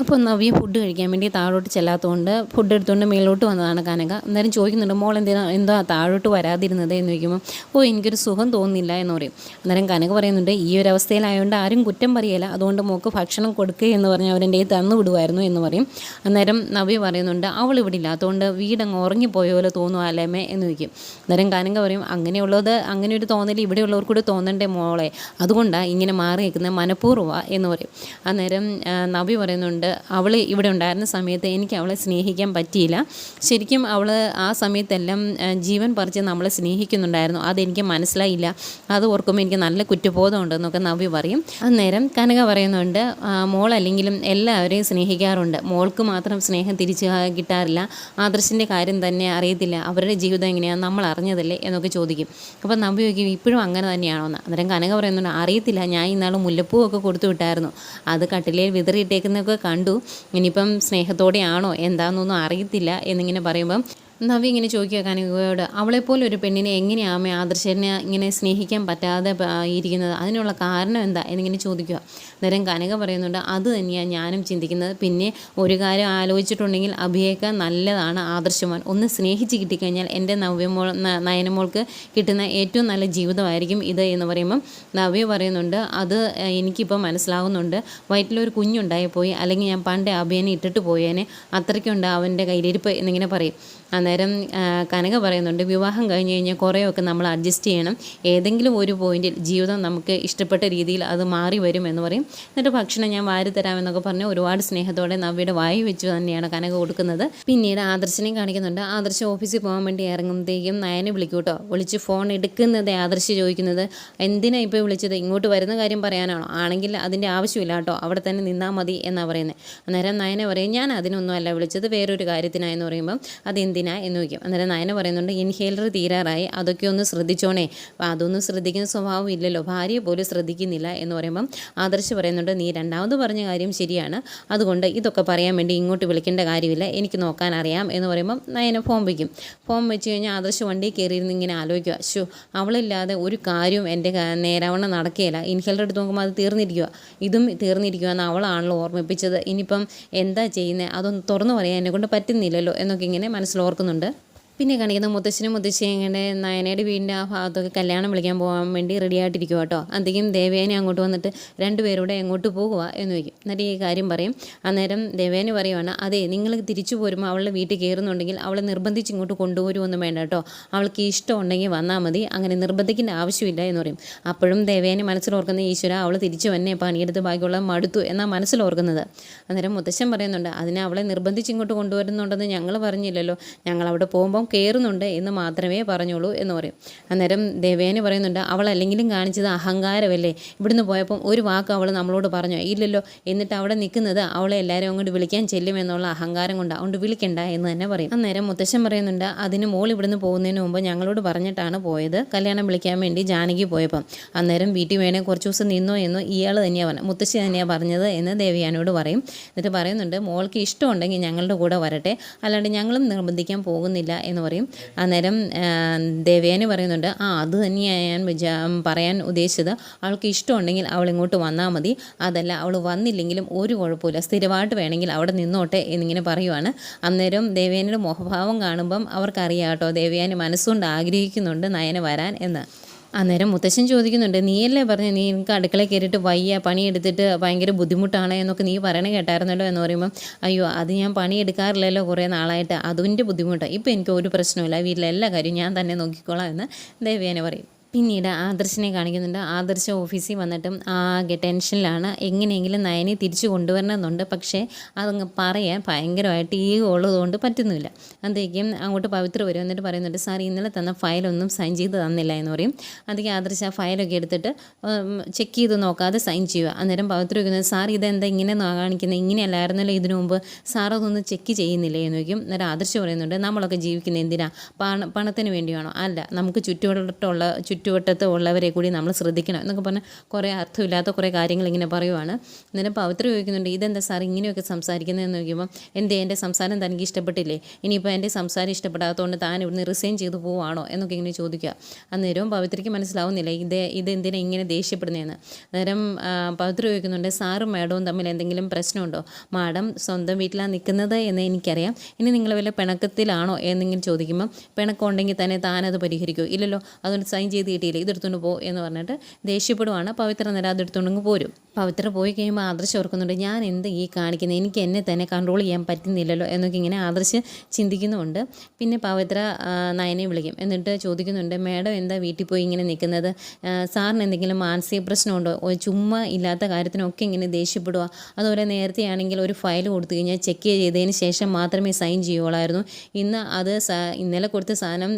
അപ്പോൾ നവ്യ ഫുഡ് കഴിക്കാൻ വേണ്ടി താഴോട്ട് ചെല്ലാത്തതുകൊണ്ട് ഫുഡ് എടുത്തുകൊണ്ട് മേലോട്ട് വന്നതാണ് കനക. അന്നേരം ചോദിക്കുന്നുണ്ട് മോൾ എന്തിനാ എന്താ താഴോട്ട് വരാതിരുന്നത്? എന്ന് ചോദിക്കുമ്പോൾ ഓ എനിക്കൊരു സുഖം തോന്നുന്നില്ല എന്ന് പറയും. അന്നേരം കനക പറയുന്നുണ്ട് ഈ ഒരു അവസ്ഥയിലായതുകൊണ്ട് ആരും കുറ്റം പറയില്ല അതുകൊണ്ട് മോൾക്ക് ഭക്ഷണം കൊടുക്കുക എന്ന് പറഞ്ഞ് അവരെന്റെ കയ്യിൽ തന്നു വിടുമായിരുന്നു എന്ന് പറയും. അന്നേരം നവ്യ പറയുന്നുണ്ട് അവൾ ഇവിടെ ഇല്ലാത്തതുകൊണ്ട് വീടങ്ങ് ഉറങ്ങിപ്പോയ പോലെ തോന്നുക അല്ലേമേ എന്ന് ചോദിക്കും. അന്നേരം കനക പറയും അങ്ങനെയുള്ളത് അങ്ങനെ ഒരു തോന്നൽ ഇവിടെയുള്ളവർ കൂടെ തോന്നണ്ടേ മോളെ? അതുകൊണ്ടാണ് ഇങ്ങനെ മാറി നിൽക്കുന്നത് മനഃപൂർവമാണ് എന്ന് പറയും. അന്നേരം നവ്യ പറയുന്നുണ്ട് അവൾ ഇവിടെ ഉണ്ടായിരുന്ന സമയത്ത് എനിക്ക് അവളെ സ്നേഹിക്കാൻ പറ്റിയില്ല. ശരിക്കും അവൾ ആ സമയത്തെല്ലാം ജീവൻ പറിച്ച് നമ്മളെ സ്നേഹിക്കുന്നുണ്ടായിരുന്നു. അതെനിക്ക് മനസ്സിലായില്ല. അത് ഓർക്കുമ്പോൾ എനിക്ക് നല്ല കുറ്റബോധമുണ്ട് എന്നൊക്കെ നവ്യ പറയും. അന്നേരം കനക പറയുന്നുണ്ട് മോൾ മോളല്ലെങ്കിലും എല്ലാവരെയും സ്നേഹിക്കാറുണ്ട്. മോൾക്ക് മാത്രം സ്നേഹം തിരിച്ച് കിട്ടാറില്ല. ആദർശിന്റെ കാര്യം തന്നെ അറിയത്തില്ല. അവരുടെ ജീവിതം എങ്ങനെയാണ് നമ്മൾ അറിഞ്ഞതല്ലേ? എന്നൊക്കെ ചോദിക്കും. അപ്പോൾ നവ്യ ചോദിക്കും ഇപ്പോഴും അങ്ങനെ തന്നെയാണോ എന്ന് അന്നേരം കനക പറയുന്നുണ്ട് അറിയത്തില്ല. ഞാൻ ഇന്നാൾ മുല്ലപ്പൂ ഒക്കെ കൊടുത്തു വിട്ടായിരുന്നു. അത് കട്ടിലയിൽ വിതറിയിട്ടേക്കുന്നൊക്കെ കണ്ടു. ഇനിയിപ്പം സ്നേഹത്തോടെയാണോ? എന്താണെന്നൊന്നും അറിയത്തില്ല എന്നിങ്ങനെ പറയുമ്പം നവി ഇങ്ങനെ ചോദിക്കുക കനകയോട് അവളെപ്പോലെ ഒരു പെണ്ണിനെ എങ്ങനെയാണ് ആദർശനെ ഇങ്ങനെ സ്നേഹിക്കാൻ പറ്റാതെ ഇരിക്കുന്നത്? അതിനുള്ള കാരണം എന്താ? എന്നിങ്ങനെ ചോദിക്കുക. നേരം കനക പറയുന്നുണ്ട് അത് തന്നെയാണ് ഞാനും ചിന്തിക്കുന്നത്. പിന്നെ ഒരു കാര്യം ആലോചിച്ചിട്ടുണ്ടെങ്കിൽ അഭിയേക്ക നല്ലതാണ് ആദർശവാൻ ഒന്ന് സ്നേഹിച്ച് കിട്ടിക്കഴിഞ്ഞാൽ എന്റെ നവ്യമോൾ നയനമോൾക്ക് കിട്ടുന്ന ഏറ്റവും നല്ല ജീവിതമായിരിക്കും ഇത് എന്ന് പറയുമ്പം നവ്യ പറയുന്നുണ്ട് അത് എനിക്കിപ്പോൾ മനസ്സിലാകുന്നുണ്ട് വയറ്റിലൊരു കുഞ്ഞുണ്ടായി പോയി അല്ലെങ്കിൽ ഞാൻ പണ്ടേ അഭിയനെ ഇട്ടിട്ട് പോയേനെ. അത്രയ്ക്കുണ്ട് അവന്റെ കയ്യിലിരിപ്പ് എന്നിങ്ങനെ പറയും. അന്നേരം ആ, കനക പറയുന്നുണ്ട് വിവാഹം കഴിഞ്ഞ് കഴിഞ്ഞാൽ കുറേയൊക്കെ നമ്മൾ അഡ്ജസ്റ്റ് ചെയ്യണം. ഏതെങ്കിലും ഒരു പോയിന്റിൽ ജീവിതം നമുക്ക് ഇഷ്ടപ്പെട്ട രീതിയിൽ അത് മാറി വരും എന്ന് പറയും. എന്നിട്ട് ഭക്ഷണം ഞാൻ വാരി തരാമെന്നൊക്കെ പറഞ്ഞ് ഒരുപാട് സ്നേഹത്തോടെ നവ്യയുടെ വായി വെച്ച് തന്നെയാണ് കനക കൊടുക്കുന്നത്. പിന്നീട് ആദർശനെയും കാണിക്കുന്നുണ്ട്. ആദർശ് ഓഫീസിൽ പോകാൻ വേണ്ടി ഇറങ്ങുമ്പോഴത്തേക്കും നയനെ വിളിക്കൂട്ടോ കേട്ടോ വിളിച്ച് ഫോൺ എടുക്കുന്നത് ആദർശ് ചോദിക്കുന്നത്. എന്തിനാണ് ഇപ്പോൾ വിളിച്ചത്? ഇങ്ങോട്ട് വരുന്ന കാര്യം പറയാനാണോ? ആണെങ്കിൽ അതിന്റെ ആവശ്യമില്ല കേട്ടോ അവിടെ തന്നെ നിന്നാൽ മതി എന്നാണ് പറയുന്നത് അന്നേരം നയനെ പറയും ഞാൻ അതിനൊന്നും അല്ല വിളിച്ചത് വേറൊരു കാര്യത്തിനായെന്ന് പറയുമ്പം അതെന്തിനാ? എന്ന് ചോദിക്കും അന്നേരം നയന പറയുന്നുണ്ട് ഇൻഹേലർ തീരാറായി. അതൊക്കെ ഒന്ന് ശ്രദ്ധിച്ചോണേ. അപ്പോൾ അതൊന്നും ശ്രദ്ധിക്കുന്ന സ്വഭാവം ഇല്ലല്ലോ. ഭാര്യയെ പോലും ശ്രദ്ധിക്കുന്നില്ല എന്ന് പറയുമ്പം ആദർശ് പറയുന്നുണ്ട് നീ രണ്ടാമത് പറഞ്ഞ കാര്യം ശരിയാണ്. അതുകൊണ്ട് ഇതൊക്കെ പറയാൻ വേണ്ടി ഇങ്ങോട്ട് വിളിക്കേണ്ട കാര്യമില്ല. എനിക്ക് നോക്കാൻ അറിയാം. എന്ന് പറയുമ്പം നയന ഫോം വയ്ക്കും. ഫോം വെച്ച് കഴിഞ്ഞാൽ ആദർശ് വണ്ടി കയറിയിരുന്ന് ഇങ്ങനെ ആലോചിക്കുക. ശു അവളില്ലാതെ ഒരു കാര്യവും എന്റെ നേരാവണ്ണം നടക്കുകയില്ല. ഇൻഹേലർ എടുത്ത് നോക്കുമ്പോൾ അത് തീർന്നിരിക്കുക ഇതും തീർന്നിരിക്കുക എന്ന് അവളാണല്ലോ ഓർമ്മിപ്പിച്ചത്. ഇനിയിപ്പം എന്താ ചെയ്യുന്നത് അതൊന്ന് തുറന്നു പറയാൻ എന്നെ കൊണ്ട് പറ്റുന്നില്ലല്ലോ. എന്നൊക്കെ ഇങ്ങനെ മനസ്സിലോർക്കുന്നുണ്ട് പിന്നെ കാണിക്കുന്ന മുത്തശ്ശനും മുത്തശ്ശിയും ഇങ്ങനെ നയനയുടെ വീടിന്റെ ആ ഭാഗത്തൊക്കെ കല്യാണം വിളിക്കാൻ പോകാൻ വേണ്ടി റെഡി ആയിട്ടിരിക്കുക കേട്ടോ. അധികം ദേവേനെ അങ്ങോട്ട് വന്നിട്ട് രണ്ടുപേരൂടെ എങ്ങോട്ട് പോകുക എന്ന് ചോദിക്കും. എന്നിട്ട് ഈ കാര്യം പറയും. അന്നേരം ദേവേന് പറയുവാണ് അതെ നിങ്ങൾ തിരിച്ചു പോരുമ്പോൾ അവളുടെ വീട്ടിൽ കയറുന്നുണ്ടെങ്കിൽ അവളെ നിർബന്ധിച്ച് ഇങ്ങോട്ട് കൊണ്ടുപോരുമെന്ന് വേണ്ട കേട്ടോ. അവൾക്ക് ഇഷ്ടം ഉണ്ടെങ്കിൽ വന്നാൽ മതി. അങ്ങനെ നിർബന്ധിക്കേണ്ട ആവശ്യമില്ല എന്ന് പറയും. അപ്പോഴും ദേവേനെ മനസ്സിലോർക്കുന്ന ഈശ്വര അവൾ തിരിച്ചു വന്നെ പണിയെടുത്ത് ബാക്കിയുള്ള മടുത്തു എന്നാണ് മനസ്സിലോർക്കുന്നത്. അന്നേരം മുത്തശ്ശൻ പറയുന്നുണ്ട് അതിനെ അവളെ നിർബന്ധിച്ച് ഇങ്ങോട്ട് കൊണ്ടുവരുന്നുണ്ടെന്ന് ഞങ്ങൾ പറഞ്ഞില്ലല്ലോ. ഞങ്ങൾ അവിടെ പോകുമ്പം കയറുന്നുണ്ട് എന്ന് മാത്രമേ പറഞ്ഞുള്ളൂ എന്ന് പറയും. അന്നേരം ദേവേന പറയുന്നുണ്ട് അവൾ അല്ലെങ്കിലും കാണിച്ചത് അഹങ്കാരമല്ലേ? ഇവിടുന്ന് പോയപ്പം ഒരു വാക്ക് അവൾ നമ്മളോട് പറഞ്ഞു? ഇല്ലല്ലോ എന്നിട്ട് അവിടെ നിൽക്കുന്നത് അവളെ എല്ലാവരും അങ്ങോട്ട് വിളിക്കാൻ ചെല്ലുമെന്നുള്ള അഹങ്കാരം കൊണ്ട് അതുകൊണ്ട് വിളിക്കണ്ട എന്ന് തന്നെ പറയും. അന്നേരം മുത്തശ്ശൻ പറയുന്നുണ്ട് അതിന് മോൾ ഇവിടുന്ന് പോകുന്നതിന് മുമ്പ് ഞങ്ങളോട് പറഞ്ഞിട്ടാണ് പോയത്. കല്യാണം വിളിക്കാൻ വേണ്ടി ജാനകി പോയപ്പം. അന്നേരം വീട്ടിൽ വേണേൽ കുറച്ച് ദിവസം നിന്നോ എന്നോ ഇയാൾ തന്നെയാണ് പറഞ്ഞത് മുത്തശ്ശി തന്നെയാണ് പറഞ്ഞത് എന്ന് ദേവിയാനോട് പറയും. എന്നിട്ട് പറയുന്നുണ്ട് മോൾക്ക് ഇഷ്ടമുണ്ടെങ്കിൽ ഞങ്ങളുടെ കൂടെ വരട്ടെ. അല്ലാണ്ട് ഞങ്ങളും നിർബന്ധിക്കാൻ പോകുന്നില്ല എന്ന് പറയും. അന്നേരം ദേവേന പറയുന്നുണ്ട് ആ അത് തന്നെയാണ് ഞാൻ വിചാ പറയാൻ ഉദ്ദേശിച്ചത്. അവൾക്ക് ഇഷ്ടമുണ്ടെങ്കിൽ അവൾ ഇങ്ങോട്ട് വന്നാൽ മതി. അതല്ല അവൾ വന്നില്ലെങ്കിലും ഒരു കുഴപ്പമില്ല. സ്ഥിരമായിട്ട് വേണമെങ്കിൽ അവിടെ നിന്നോട്ടെ എന്നിങ്ങനെ പറയുവാണ്. അന്നേരം ദേവേനയുടെ മുഖഭാവം കാണുമ്പം അവർക്കറിയാം കേട്ടോ ദേവയാനി മനസ്സുകൊണ്ട് ആഗ്രഹിക്കുന്നുണ്ട് നയന വരാൻ എന്ന്. അന്നേരം മുത്തശ്ശൻ ചോദിക്കുന്നുണ്ട് നീയല്ലേ പറഞ്ഞു നീ എനിക്ക് അടുക്കള കയറിയിട്ട് വയ്യ പണിയെടുത്തിട്ട് ഭയങ്കര ബുദ്ധിമുട്ടാണ് എന്നൊക്കെ നീ പറയണ കേട്ടായിരുന്നല്ലോ എന്ന് പറയുമ്പോൾ അയ്യോ അത് ഞാൻ പണിയെടുക്കാറില്ലല്ലോ കുറേ നാളായിട്ട് അതിന്റെ ബുദ്ധിമുട്ടാണ് ഇപ്പോൾ എനിക്ക് ഒരു പ്രശ്നമില്ല വീട്ടിലെ എല്ലാ കാര്യവും ഞാൻ തന്നെ നോക്കിക്കോളാം എന്ന് ദേവ്യാനെ പറയും. പിന്നീട് ആദർശിനെ കാണിക്കുന്നുണ്ട്. ആദർശ ഓഫീസിൽ വന്നിട്ടും ആകെ ടെൻഷനിലാണ്. എങ്ങനെയെങ്കിലും നയനെ തിരിച്ചു കൊണ്ടുവരണമെന്നുണ്ട്. പക്ഷേ അതങ്ങ് പറയാൻ ഭയങ്കരമായിട്ട് ഈ ഉള്ളതുകൊണ്ട് പറ്റുന്നില്ല. അന്തേക്കും അങ്ങോട്ട് പവിത്ര വരും എന്നിട്ട് പറയുന്നുണ്ട് സാർ ഇന്നലെ തന്ന ഫയലൊന്നും സൈൻ ചെയ്ത് തന്നില്ല എന്ന് പറയും. അതൊക്കെ ആദർശ ആ ഫയലൊക്കെ എടുത്തിട്ട് ചെക്ക് ചെയ്ത് നോക്കാതെ സൈൻ ചെയ്യുക. അന്നേരം പവിത്ര വയ്ക്കുന്നത് സാർ ഇതെന്താ ഇങ്ങനെ കാണിക്കുന്നത് ഇങ്ങനെയല്ലായിരുന്നല്ലോ ഇതിനു മുമ്പ്? സാർ അതൊന്ന് ചെക്ക് ചെയ്യുന്നില്ലേ? എന്ന് വയ്ക്കും അന്നേരം ആദർശ പറയുന്നുണ്ട് നമ്മളൊക്കെ ജീവിക്കുന്നത് എന്തിനാ? പണ പണത്തിന് വേണ്ടിയാണോ? അല്ല നമുക്ക് ചുറ്റുവട്ടമുള്ള ചുറ്റുവട്ടത്ത് ഉള്ളവരെ കൂടി നമ്മൾ ശ്രദ്ധിക്കണം എന്നൊക്കെ പറഞ്ഞാൽ കുറേ അർത്ഥമില്ലാത്ത കുറേ കാര്യങ്ങൾ ഇങ്ങനെ പറയുവാണ്. അന്നേരം പവിത്ര ചോദിക്കുന്നുണ്ട് ഇതെന്താ സാർ ഇങ്ങനെയൊക്കെ സംസാരിക്കുന്നതെന്ന് നോക്കുമ്പോൾ എന്തേ എന്റെ സംസാരം തനിക്ക് ഇഷ്ടപ്പെട്ടില്ലേ? ഇനിയിപ്പോൾ എന്റെ സംസാരം ഇഷ്ടപ്പെടാത്തതുകൊണ്ട് താൻ ഇവിടുന്ന് റിസൈൻ ചെയ്തു പോവാണോ? എന്നൊക്കെ ഇങ്ങനെ ചോദിക്കുക. അന്നേരവും പവിത്രയ്ക്ക് മനസ്സിലാവുന്നില്ല ഇത് ഇതെന്തിനാ ഇങ്ങനെ ദേഷ്യപ്പെടുന്നതെന്ന് അന്നേരം പവിത്ര ചോദിക്കുന്നുണ്ട് സാറും മാഡവും തമ്മിൽ എന്തെങ്കിലും പ്രശ്നമുണ്ടോ? മാഡം സ്വന്തം വീട്ടിലാണ് നിൽക്കുന്നത് എന്ന് എനിക്കറിയാം. ഇനി നിങ്ങൾ വല്ല പിണക്കത്തിലാണോ? എന്നിങ്ങനെ ചോദിക്കുമ്പോൾ പിണക്കം ഉണ്ടെങ്കിൽ തന്നെ താനത് പരിഹരിക്കും. ഇല്ലല്ലോ അതുകൊണ്ട് സൈൻ ചെയ്ത് കിട്ടിയില്ലേ ഇതെടുത്തുകൊണ്ട് പോ എന്ന് പറഞ്ഞിട്ട് ദേഷ്യപ്പെടുവാണ്. പവിത്ര നിരാതെടുത്തുകൊണ്ടെങ്കിൽ പോരും. പവിത്ര പോയി കഴിയുമ്പോൾ ആദർശ് ഓർക്കുന്നുണ്ട് ഞാൻ എന്ത് ഈ കാണിക്കുന്നത് എനിക്ക് എന്നെ തന്നെ കൺട്രോൾ ചെയ്യാൻ പറ്റുന്നില്ലല്ലോ? എന്നൊക്കെ ഇങ്ങനെ ആദർശ് ചിന്തിക്കുന്നുമുണ്ട്. പിന്നെ പവിത്ര നയനെ വിളിക്കും. എന്നിട്ട് ചോദിക്കുന്നുണ്ട് മേഡം എന്താ വീട്ടിൽ പോയി ഇങ്ങനെ നിൽക്കുന്നത്? സാറിന് എന്തെങ്കിലും മാനസിക പ്രശ്നമുണ്ടോ? ചുമ്മാ ഇല്ലാത്ത കാര്യത്തിനൊക്കെ ഇങ്ങനെ ദേഷ്യപ്പെടുക അതുപോലെ നേരത്തെ ആണെങ്കിൽ ഒരു ഫയൽ കൊടുത്തു കഴിഞ്ഞാൽ ചെക്ക് ചെയ്തതിന് ശേഷം മാത്രമേ സൈൻ ചെയ്യുള്ളായിരുന്നു ഇന്ന് അത് ഇന്നലെ കൊടുത്ത സാധനം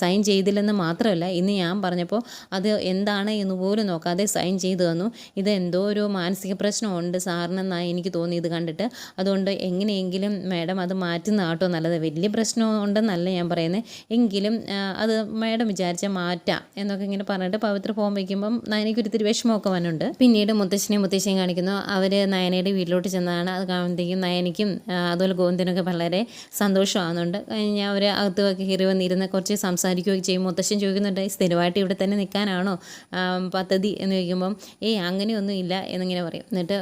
സൈൻ ചെയ്തില്ലെന്ന് മാത്രമല്ല ഇന്ന് ഞാൻ പറഞ്ഞപ്പോൾ അത് എന്താണ് എന്ന് പോലും നോക്കാതെ സൈൻ ചെയ്തു തന്നു. ഇത് എന്തോ ഒരു മാനസിക പ്രശ്നമുണ്ട് സാറിനെന്നാണ് എനിക്ക് തോന്നി ഇത് കണ്ടിട്ട്. അതുകൊണ്ട് എങ്ങനെയെങ്കിലും മാഡം അത് മാറ്റുന്ന ആട്ടോ നല്ലത്. വലിയ പ്രശ്നം ഉണ്ടെന്നല്ല ഞാൻ പറയുന്നത് എങ്കിലും അത് മാഡം വിചാരിച്ചാൽ മാറ്റാം എന്നൊക്കെ ഇങ്ങനെ പറഞ്ഞിട്ട് പവിത്ര ഫോം വയ്ക്കുമ്പം നയനയ്ക്കൊരുത്തിരി വിഷമമൊക്കെ വന്നുണ്ട് പിന്നീട് മുത്തശ്ശനെയും മുത്തശ്ശിയും കാണിക്കുന്നു. അവർ നയനയുടെ വീട്ടിലോട്ട് ചെന്നതാണ് അത് കാണുമ്പോഴത്തേക്കും നയനയ്ക്കും അതുപോലെ ഗോവിന്ദനൊക്കെ വളരെ സന്തോഷമാകുന്നുണ്ട് കഴിഞ്ഞ അവർ അകത്ത് കയറി വന്നിരുന്ന് കുറച്ച് സംസാരിക്കുകയൊക്കെ ചെയ്യും. മുത്തശ്ശൻ ചോദിക്കുന്നുണ്ട് സ്ഥിരമായിട്ട് ഇവിടെ തന്നെ നിൽക്കാനാണോ പദ്ധതി? എന്ന് ചോദിക്കുമ്പം ഏയ് അങ്ങനെയൊന്നും ഇല്ല എന്നിങ്ങനെ പറയും. എന്നിട്ട്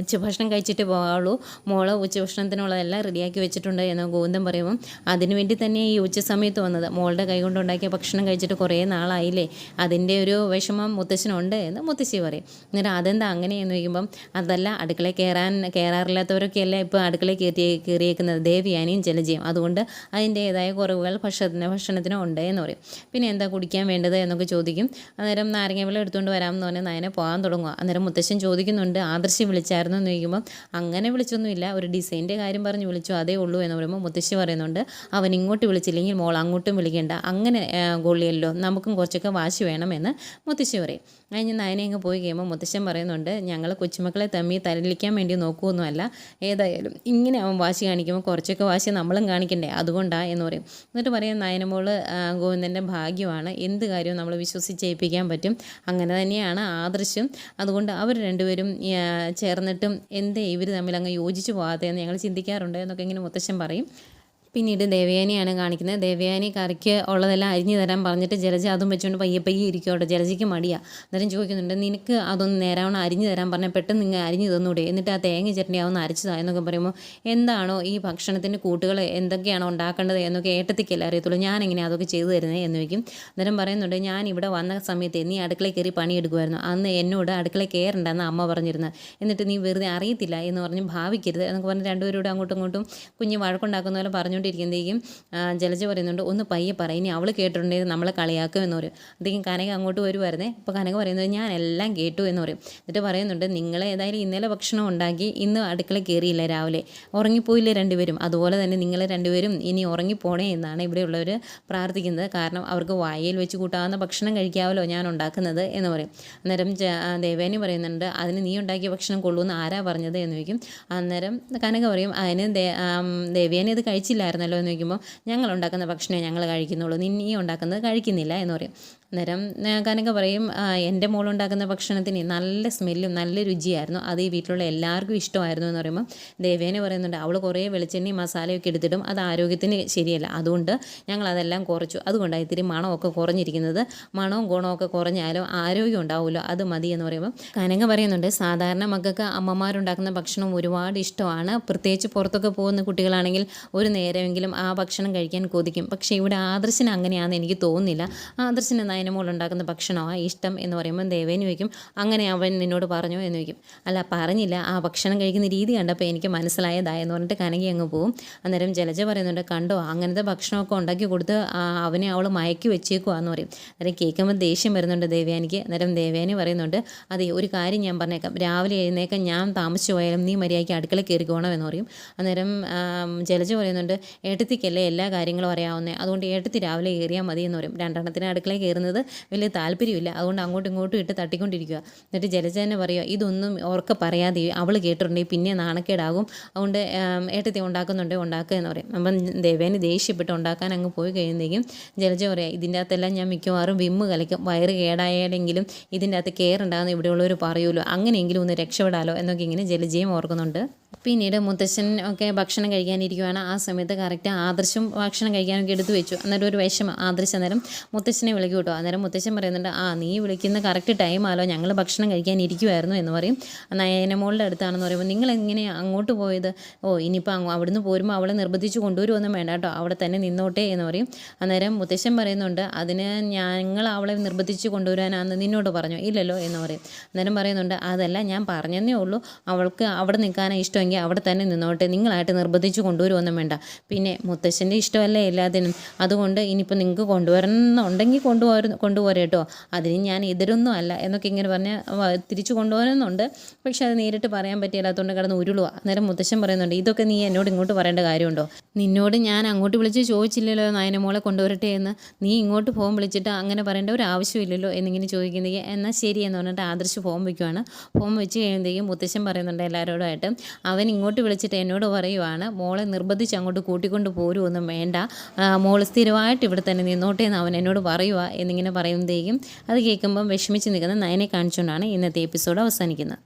ഉച്ചഭക്ഷണം കഴിച്ചിട്ട് പോകാവുള്ളൂ മോൾ ഉച്ചഭക്ഷണത്തിനുള്ളതെല്ലാം റെഡിയാക്കി വെച്ചിട്ടുണ്ട് എന്ന് ഗോവിന്ദൻ പറയുമ്പം അതിനുവേണ്ടി തന്നെ ഈ ഉച്ച സമയത്ത് വന്നത്. മോളുടെ കൈ കൊണ്ടുണ്ടാക്കിയ ഭക്ഷണം കഴിച്ചിട്ട് കുറേ നാളായില്ലേ? അതിന്റെ ഒരു വിഷമം മുത്തശ്ശനുണ്ട് എന്ന് മുത്തശ്ശി പറയും. എന്നിട്ട് അതെന്താ അങ്ങനെയെന്ന് ചോദിക്കുമ്പം അതല്ല അടുക്കളയിൽ കയറാൻ കയറാറില്ലാത്തവരൊക്കെയല്ല ഇപ്പോൾ അടുക്കളയിൽ കയറ്റി കയറിയേക്കുന്നത്? ദേവിയാനിയും ജലജയും. അതുകൊണ്ട് അതിന്റേതായ കുറവുകൾ ഭക്ഷണത്തിന് ഭക്ഷണത്തിനും ഉണ്ട് എന്ന് പറയും. പിന്നെ എന്താ കുടിക്കാൻ വേണ്ടത് എന്നൊക്കെ ചോദിക്കും. അന്നേരം നാരങ്ങ വെള്ളം എടുത്തുകൊണ്ട് വരാമെന്ന് പറഞ്ഞാൽ നയനെ പോകാൻ തുടങ്ങുക. അന്നേരം മുത്തശ്ശൻ ചോദിക്കുന്നുണ്ട് ആദർശി വിളിച്ചായിരുന്നു? എന്ന് ചോദിക്കുമ്പോൾ അങ്ങനെ വിളിച്ചൊന്നുമില്ല. ഒരു ഡിസൈന്റെ കാര്യം പറഞ്ഞ് വിളിച്ചു? അതേ ഉള്ളൂ എന്ന് പറയുമ്പോൾ മുത്തശ്ശി പറയുന്നുണ്ട് അവൻ ഇങ്ങോട്ട് വിളിച്ചില്ലെങ്കിൽ മോൾ അങ്ങോട്ടും വിളിക്കേണ്ട. അങ്ങനെ ഗോളിയല്ലോ നമുക്കും കുറച്ചൊക്കെ വാശി വേണമെന്ന് മുത്തശ്ശി പറയും. കഴിഞ്ഞ് നയനെ അങ്ങ് പോയി കഴിയുമ്പോൾ മുത്തശ്ശൻ പറയുന്നുണ്ട് ഞങ്ങൾ കൊച്ചുമക്കളെ തമ്മി തരലിക്കാൻ വേണ്ടി നോക്കുമൊന്നുമല്ല ഏതായാലും ഇങ്ങനെ അവൻ വാശി കാണിക്കുമ്പോൾ കുറച്ചൊക്കെ വാശി നമ്മളും കാണിക്കണ്ടേ? അതുകൊണ്ടാ എന്ന് പറയും. എന്നിട്ട് പറയും നയനമോൾ ഗോവിന്ദന്റെ ഭാഗ്യമാണ്. എന്ത് കാര്യവും നമ്മൾ വിശ്വസിച്ചേൽപ്പിക്കാൻ പറ്റും. അങ്ങനെ തന്നെയാണ് ആദർശം. അതുകൊണ്ട് അവർ രണ്ടുപേരും ചേർന്നിട്ടും എന്തേ ഇവർ തമ്മിൽ അങ്ങ് യോജിച്ചു പോകാതെ എന്ന് ഞങ്ങൾ ചിന്തിക്കാറുണ്ട് എന്നൊക്കെ ഇങ്ങനെ മുത്തശ്ശൻ പറയും. പിന്നീട് ദേവയാനിയാണ് കാണിക്കുന്നത്. ദേവയാനി കറിക്ക് ഉള്ളതെല്ലാം അരിഞ്ഞു തരാൻ പറഞ്ഞിട്ട് ജലജ അതും വെച്ചുകൊണ്ട് പയ്യെ പയ്യെ ഇരിക്കോട്ടെ ജലജയ്ക്ക് മടിയാ. അന്നേരം ചോദിക്കുന്നുണ്ട് നിനക്ക് അതൊന്ന് നേരാവണ്ണം അരിഞ്ഞു തരാൻ പറഞ്ഞാൽ പെട്ടെന്ന് നിങ്ങൾ അരിഞ്ഞു തന്നൂടെ? എന്നിട്ട് ആ തേങ്ങ ചട്നി ആവുന്ന അരച്ചതാ? എന്നൊക്കെ പറയുമ്പോൾ എന്താണോ ഈ ഭക്ഷണത്തിന്റെ കൂട്ടുകൾ എന്തൊക്കെയാണോ ഉണ്ടാക്കേണ്ടത് എന്നൊക്കെ ഏട്ടത്തിക്കല്ലേ അറിയത്തുള്ളൂ. ഞാൻ അതൊക്കെ ചെയ്തു തരുന്നത് എന്ന് വയ്ക്കും അന്നേരം പറയുന്നുണ്ട് ഞാൻ ഇവിടെ വന്ന സമയത്ത് നീ അടുക്കളയിൽ കയറി പണിയെടുക്കുമായിരുന്നു അന്ന് എന്നോട് അടുക്കളയിൽ കയറണ്ടെന്ന് അമ്മ പറഞ്ഞിരുന്നത് എന്നിട്ട് നീ വെറുതെ അറിയത്തില്ല എന്ന് പറഞ്ഞ് ഭാവിക്കരുത് എന്നൊക്കെ പറഞ്ഞ് രണ്ടുപേരും അങ്ങോട്ടും ഇങ്ങോട്ടും കുഞ്ഞ് വഴക്കുണ്ടാക്കുന്ന പോലെ പറഞ്ഞുകൊണ്ടിരിക്കുമ്പോഴേക്കും ആ, ജലജ പറയുന്നുണ്ട് ഒന്ന് പയ്യെ പറ ഇനി അവൾ കേട്ടിട്ടുണ്ടെങ്കിൽ നമ്മളെ കളിയാക്കും എന്ന് പറയും. അപ്പോഴത്തേക്കും കനക അങ്ങോട്ട് വരുമായിരുന്നേ അപ്പോൾ കനക പറയുന്നത് ഞാൻ എല്ലാം കേട്ടു എന്ന് പറയും. എന്നിട്ട് പറയുന്നുണ്ട് നിങ്ങൾ ഏതായാലും ഇന്നലെ ഭക്ഷണം ഉണ്ടാക്കി ഇന്ന് അടുക്കള കയറിയില്ല രാവിലെ. ഉറങ്ങിപ്പോയില്ലേ രണ്ടുപേരും? അതുപോലെ തന്നെ നിങ്ങൾ രണ്ടുപേരും ഇനി ഉറങ്ങിപ്പോണേ എന്നാണ് ഇവിടെയുള്ളവർ പ്രാർത്ഥിക്കുന്നത്. കാരണം അവർക്ക് വായയിൽ വെച്ച് കൂട്ടാവുന്ന ഭക്ഷണം കഴിക്കാമല്ലോ ഞാൻ ഉണ്ടാക്കുന്നത് എന്ന് പറയും. അന്നേരം ദേവേനി പറയുന്നുണ്ട് അതിന് നീ ഉണ്ടാക്കിയ ഭക്ഷണം കൊള്ളൂന്ന് ആരാ പറഞ്ഞത്? എന്ന് ചോദിക്കും. അന്നേരം കനക പറയും അതിന് ദേവേനി അത് ദേവേനി കഴിച്ചില്ലായിരുന്നല്ലോ എന്ന് ചോദിക്കുമ്പോൾ ഞങ്ങൾ ഉണ്ടാക്കുന്ന ഭക്ഷണമേ ഞങ്ങൾ കഴിക്കുന്നുള്ളൂ. നീ ഉണ്ടാക്കുന്നത് കഴിക്കുന്നില്ല എന്ന് പറയും. അന്നേരം കനക പറയും "ആ, എന്റെ മോളുണ്ടാക്കുന്ന ഭക്ഷണത്തിന് നല്ല സ്മെല്ലും നല്ല രുചിയായിരുന്നു. അത് ഈ വീട്ടിലുള്ള എല്ലാവർക്കും ഇഷ്ടമായിരുന്നു എന്ന് പറയുമ്പോൾ ദേവേനെ പറയുന്നുണ്ട് അവൾ കുറേ വെളിച്ചെണ്ണയും മസാലയൊക്കെ എടുത്തിട്ടും അത് ആരോഗ്യത്തിന് ശരിയല്ല. അതുകൊണ്ട് ഞങ്ങൾ അതെല്ലാം കുറച്ചു. അതുകൊണ്ടാണ് ഇത്തിരി മണമൊക്കെ കുറഞ്ഞിരിക്കുന്നത്. മണവും ഗുണമൊക്കെ കുറഞ്ഞാലും ആരോഗ്യം ഉണ്ടാവുമല്ലോ അത് മതി എന്ന് പറയുമ്പോൾ കനക പറയുന്നുണ്ട് സാധാരണ മക്കൾക്ക് അമ്മമാരുണ്ടാക്കുന്ന ഭക്ഷണം ഒരുപാട് ഇഷ്ടമാണ്. പ്രത്യേകിച്ച് പുറത്തൊക്കെ പോകുന്ന കുട്ടികളാണെങ്കിൽ ഒരു നേരമെങ്കിലും ആ ഭക്ഷണം കഴിക്കാൻ കൊതിക്കും. പക്ഷേ ഇവിടെ ആദർശന് അങ്ങനെയാണെന്ന് എനിക്ക് തോന്നുന്നില്ല. ആദർശന് നയനമോൾ ഉണ്ടാക്കുന്ന ഭക്ഷണമാണ് ഇഷ്ടം എന്ന് പറയുമ്പോൾ ദേവേന് വയ്ക്കും അങ്ങനെ അവൻ നിന്നോട് പറഞ്ഞു? എന്ന് വയ്ക്കും അല്ല പറഞ്ഞില്ല. ആ ഭക്ഷണം കഴിക്കുന്ന രീതി കണ്ടപ്പോൾ എനിക്ക് മനസ്സിലായതായെന്ന് പറഞ്ഞിട്ട് കനകി അങ്ങ് പോവും. അന്നേരം ജലജ പറയുന്നുണ്ട് കണ്ടോ അങ്ങനത്തെ ഭക്ഷണമൊക്കെ ഉണ്ടാക്കി കൊടുത്ത് അവനെ അവൾ മയക്കി വെച്ചേക്കുവാന്ന് പറയും. അന്നേരം കേൾക്കുമ്പോൾ ദേഷ്യം വരുന്നുണ്ട് ദേവ്യാനിക്ക്. അന്നേരം ദേവ്യാനി പറയുന്നുണ്ട് അതെ ഒരു കാര്യം ഞാൻ പറഞ്ഞേക്കാം. രാവിലെ എഴുന്നേക്കാൻ ഞാൻ താമസിച്ചു പോയാലും നീ മര്യാദയ്ക്ക് അടുക്കള കയറിക്കോണം എന്ന് പറയും. അന്നേരം ജലജ പറയുന്നുണ്ട് ഏട്ടത്തിക്കല്ലേ എല്ലാ കാര്യങ്ങളും അറിയാവുന്നത് അതുകൊണ്ട് ഏട്ടത്തി രാവിലെ കയറിയാൽ മതി എന്ന് പറയും. രണ്ടെണ്ണത്തിന് അടുക്കളയിൽ കയറുന്നത് പറയുന്നത് വലിയ താല്പര്യമില്ല. അതുകൊണ്ട് അങ്ങോട്ടും ഇങ്ങോട്ടും ഇട്ട് തട്ടിക്കൊണ്ടിരിക്കുക. എന്നിട്ട് ജലജേനെ പറയുക ഇതൊന്നും ഓർക്ക് പറയാതെ അവൾ കേട്ടിട്ടുണ്ടെങ്കിൽ പിന്നെ നാണക്കേടാകും. അതുകൊണ്ട് ഏട്ടത്തി ഉണ്ടാക്കുന്നുണ്ടോ ഉണ്ടാക്കുക എന്ന് പറയും. അപ്പം ദേവേന് ദേഷ്യപ്പെട്ട് ഉണ്ടാക്കാൻ അങ്ങ് പോയി കഴിയുമ്പോഴേക്കും ജലജ പറയാം ഇതിന്റെ അകത്തെല്ലാം ഞാൻ മിക്കവാറും വിമ്മ് കലയ്ക്കും. വയറ് കേടായാലെങ്കിലും ഇതിന്റെ അകത്ത് കെയർ ഉണ്ടാകുന്ന ഇവിടെയുള്ളവർ പറയുമല്ലോ. അങ്ങനെയെങ്കിലും ഒന്ന് രക്ഷപ്പെടാലോ എന്നൊക്കെ ഇങ്ങനെ ജലജയും ഓർക്കുന്നുണ്ട്. പിന്നീട് മുത്തശ്ശൻ ഒക്കെ ഭക്ഷണം കഴിക്കാനിരിക്കുവാണ്. ആ സമയത്ത് കറക്റ്റ് ആദർശം ഭക്ഷണം കഴിക്കാനൊക്കെ എടുത്തു വെച്ചു. അന്നേരം ഒരു വിഷമം. ആദർശം അന്നേരം മുത്തശ്ശനെ വിളിക്കും കേട്ടോ. അന്നേരം മുത്തശ്ശൻ പറയുന്നുണ്ട് ആ നീ വിളിക്കുന്ന കറക്റ്റ് ടൈം ആലോ. ഞങ്ങൾ ഭക്ഷണം കഴിക്കാനിരിക്കുമായിരുന്നു എന്ന് പറയും. നയനമോളുടെ അടുത്താണെന്ന് പറയുമ്പോൾ നിങ്ങൾ എങ്ങനെ അങ്ങോട്ട് പോയത്? ഓ ഇനിയിപ്പോൾ അങ്ങ് അവിടുന്ന് പോരുമ്പോൾ അവളെ നിർബന്ധിച്ച് കൊണ്ടുവരുമൊന്നും വേണ്ട കേട്ടോ. അവിടെ തന്നെ നിന്നോട്ടെ എന്ന് പറയും. അന്നേരം മുത്തശ്ശൻ പറയുന്നുണ്ട് അതിന് ഞങ്ങൾ അവളെ നിർബന്ധിച്ച് കൊണ്ടുവരാനാണെന്ന് നിന്നോട് പറഞ്ഞു. ഇല്ലല്ലോ എന്ന് പറയും. അന്നേരം പറയുന്നുണ്ട് അതല്ല ഞാൻ പറഞ്ഞതേ ഉള്ളൂ. അവൾക്ക് അവിടെ നിൽക്കാനാണ് ഇഷ്ടമെങ്കിൽ അവിടെ തന്നെ നിന്നോട്ടെ. നിങ്ങളായിട്ട് നിർബന്ധിച്ച് കൊണ്ടുവരുമൊന്നും വേണ്ട. പിന്നെ മുത്തശ്ശന്റെ ഇഷ്ടമല്ലേ എല്ലാത്തിനും? അതുകൊണ്ട് ഇനിയിപ്പോൾ നിങ്ങൾക്ക് കൊണ്ടുവരണമെന്നുണ്ടെങ്കിൽ കൊണ്ടുപോര കൊണ്ടുപോരെ കേട്ടോ. അതിന് ഞാൻ എതിരൊന്നും അല്ല എന്നൊക്കെ ഇങ്ങനെ പറഞ്ഞ് തിരിച്ചു കൊണ്ടുപോകാനൊന്നുണ്ട് പക്ഷെ അത് നേരിട്ട് പറയാൻ പറ്റിയില്ലാത്തതുകൊണ്ട് കിടന്ന് ഉരുളുക അന്നേരം മുത്തശ്ശൻ പറയുന്നുണ്ട് ഇതൊക്കെ നീ എന്നോട് ഇങ്ങോട്ട് പറയേണ്ട കാര്യമുണ്ടോ? നിന്നോട് ഞാൻ അങ്ങോട്ട് വിളിച്ച് ചോദിച്ചില്ലല്ലോ നയനമോളെ കൊണ്ടുവരട്ടെ എന്ന്. നീ ഇങ്ങോട്ട് ഫോം വിളിച്ചിട്ട് അങ്ങനെ പറയേണ്ട ഒരു ആവശ്യമില്ലല്ലോ എന്നിങ്ങനെ ചോദിക്കുന്നെങ്കിൽ എന്നാൽ ശരി എന്ന് പറഞ്ഞിട്ട് ആദർശ് ഫോം വയ്ക്കുവാണ് ഫോം വെച്ച് കഴിയുമ്പോഴത്തേക്കും മുത്തശ്ശൻ പറയുന്നുണ്ട് എല്ലാവരോടുമായിട്ട് അവൻ ഇങ്ങോട്ട് വിളിച്ചിട്ട് എന്നോട് പറയുവാണ് മോളെ നിർബന്ധിച്ച് അങ്ങോട്ട് കൂട്ടിക്കൊണ്ട് പോരുമൊന്നും വേണ്ട. മോൾ സ്ഥിരമായിട്ട് ഇവിടെ തന്നെ നിന്നോട്ടെ എന്ന് അവൻ എന്നോട് പറയുക എന്നിങ്ങനെ പറയുമ്പോഴത്തേക്കും അത് കേൾക്കുമ്പം വിഷമിച്ച് നിൽക്കുന്ന നയനെ കാണിച്ചുകൊണ്ടാണ് ഇന്നത്തെ എപ്പിസോഡ് അവസാനിക്കുന്നത്.